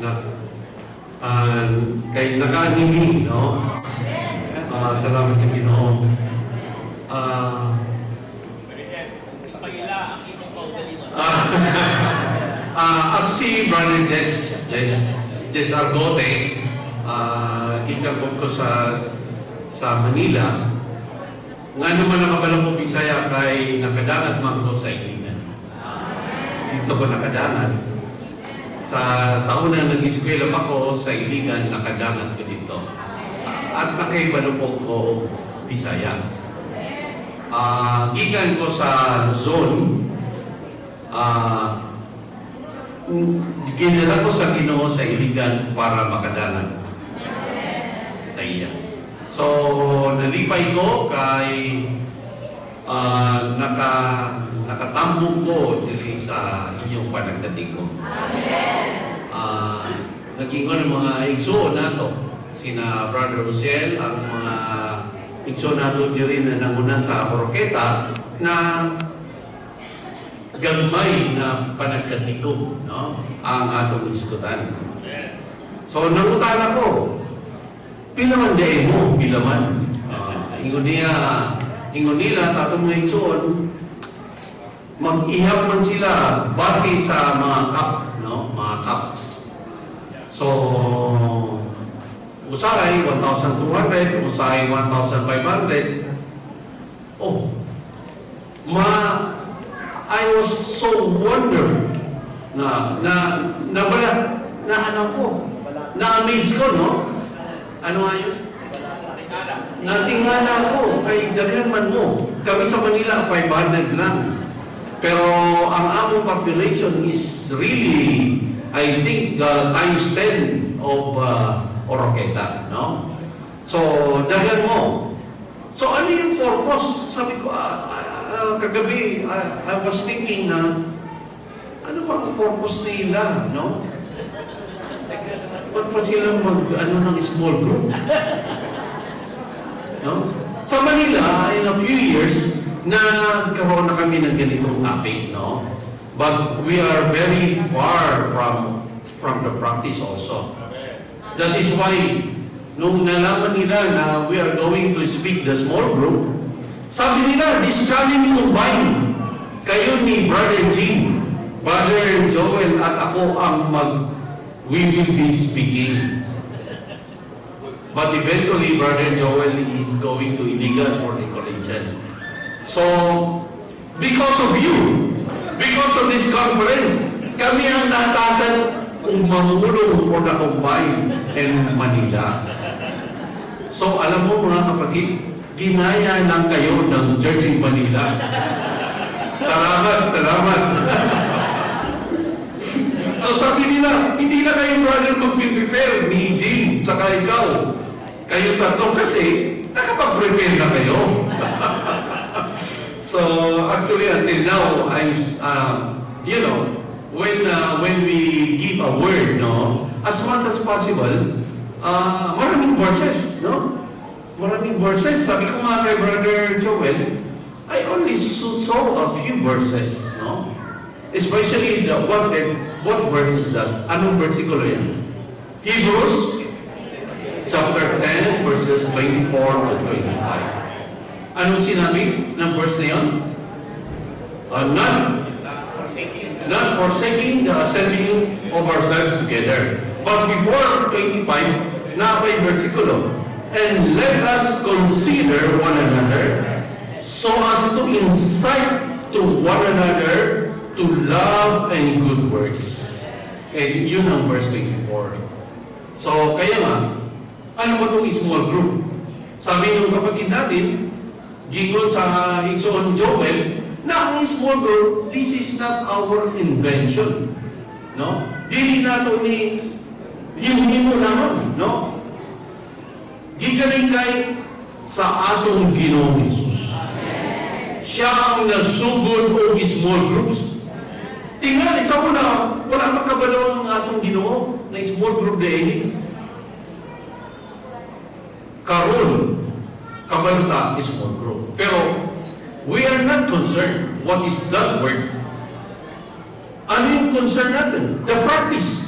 na uh, kay nakaanili, no? Ah, salamat sa Ginoo. Ang kaugalingon. ah, ah, ako si Brother Jess, Jess, Jess Argote. Ah, ikabog ko sa sa Manila. Nga naman nakabalang ko Bisaya kay nakadangat man ko sa Ilinan. Dito ko nakadangat. Sa sa unang nag-eskwela pa ko sa Iligan, nakadangat ko dito. At nakaibalupong ko Bisaya. Ah, gikan ko sa Luzon. Ah, mm, ginala ko sa Ginoo sa Iligan para makadangat sa iya. So, nalipay ko kay ah, naka nakatambong ko diri sa inyong panagdating Ah, naging ko ng mga igsuon nato. Sina Brother Rosel ang mga igsuon nato diri na nanguna sa Oroqueta na gagmay na panagkatikom no? Ang atong iskutan. So nangutan ako pila man day mo pila man uh, ingon niya ingon nila sa atong mga igsuon mag-ihap man sila base sa mga cup no mga cups. So usahay 1,200, usahay 1,500. Oh, ma I was so wonderful na na na bala na ano ko na amaze ko no ano nga yun natingala ko kay daghan man mo. Kami sa Manila 500 lang. Pero ang among population is really I think uh, times 10 of uh, Oroqueta no? So daghan mo. So ano yung purpose? Sabi ko ah, ah, kagabi I, I was thinking na ano ba ang purpose nila no? Ba't pa sila mag, ano, ng small group? No? Sa Manila, in a few years, nagkaroon na kami ng ganitong topic, no? But we are very far from from the practice also. That is why, nung nalaman nila na we are going to speak the small group, sabi nila, this coming combine, kayo ni Brother Jean, Brother Joel at ako ang mag, we will be speaking. But eventually, Brother Joel is going to illegal for the collegian. So, because of you, because of this conference, kami ang natasan kung mamulong for the combine in Manila. So, alam mo mga kapatid, ginaya lang kayo ng church in Manila. Salamat, salamat. so sabi nila, hindi na kayo brother mag-prepare, ni Jean, saka ikaw. Kayo tatlo kasi, nakapag-prepare na kayo. so actually until now, I'm, um, you know, when uh, when we give a word, no, as much as possible, uh, maraming verses, no? Maraming verses. Sabi ko nga kay Brother Joel, I only saw saw a few verses, no? Especially the what what verse is that? Anong versikulo yan? Hebrews chapter 10 verses 24 to 25. Anong sinabi ng verse na yun? Uh, not not forsaking the assembling of ourselves together. But before 25, na may versikulo, And let us consider one another so as to incite to one another to love and good works. And yun ang verse 24. So, kaya nga, ano ba itong small group? Sabi ng kapatid natin, gingon sa Igsoon Joel, na ang small group, this is not our invention. No? Dili nato ni himo-himo naman, no? Gikanay kay sa atong Ginoong Hesus. Siya ang nagsugod og small groups. Tingnan, isa una, wala makabalo ang atong Ginoo na small group na ini. Karon, kabaluta is small group. Pero, we are not concerned what is that word. Ano yung concern natin? The practice.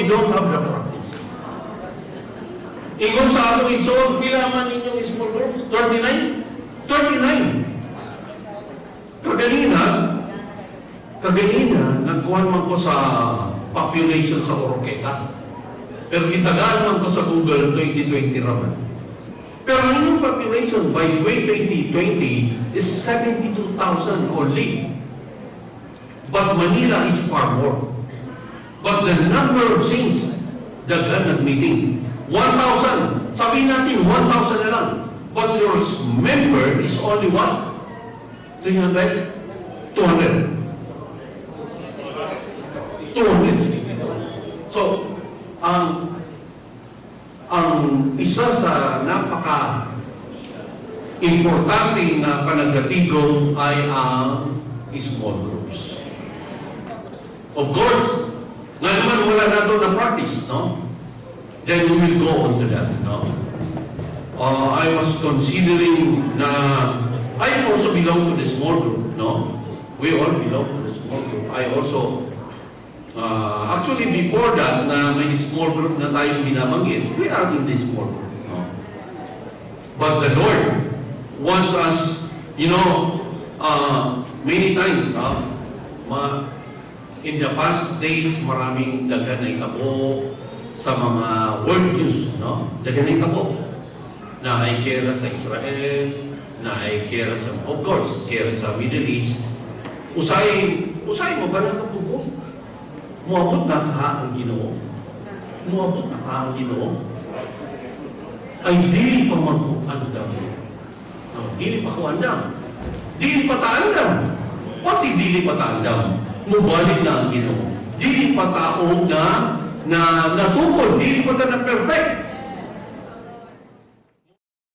we don't have the practice. Ingon sa atong igsoon, pila man ninyong small groups? 39? 39. Kaganina, kaganina, nagkuhan man ko sa population sa Oroqueta. Pero itagaan man ko sa Google 2020 raman. Pero ang population by 2020 is 72,000 only. But Manila is far more. But the number of saints, daghan nag-meeting. 1,000. Sabihin natin, 1,000 na lang. But your member is only what? 300? 200. 260. So, ang ang isa sa napaka importante na panagatigo ay ang small groups. Of course, nga naman wala na doon na practice, no? Then we will go on to that, no? Uh, I was considering na I also belong to the small group, no? We all belong to the small group. I also, uh, actually before that, na may small group na tayong binabanggit, we are in this small group, no? But the Lord wants us, you know, uh, many times, uh, ma, in the past days, maraming dagan na itabo sa mga world news, no? Dagan na itabo na ay kera sa Israel, na ay kera sa, of course, kera sa Middle East. Usay, usay mo ba na kapubo? Muabot na ka ang ginoo. Muabot na ka ang ginoo. Ay dili pa magkuandam. No, dili pa kuandam. Dili pa taandam. Pati dili pa taandam. Mubalik na ang ginoo. Dili pa tao na na natukod. Dili pa ta na perfect.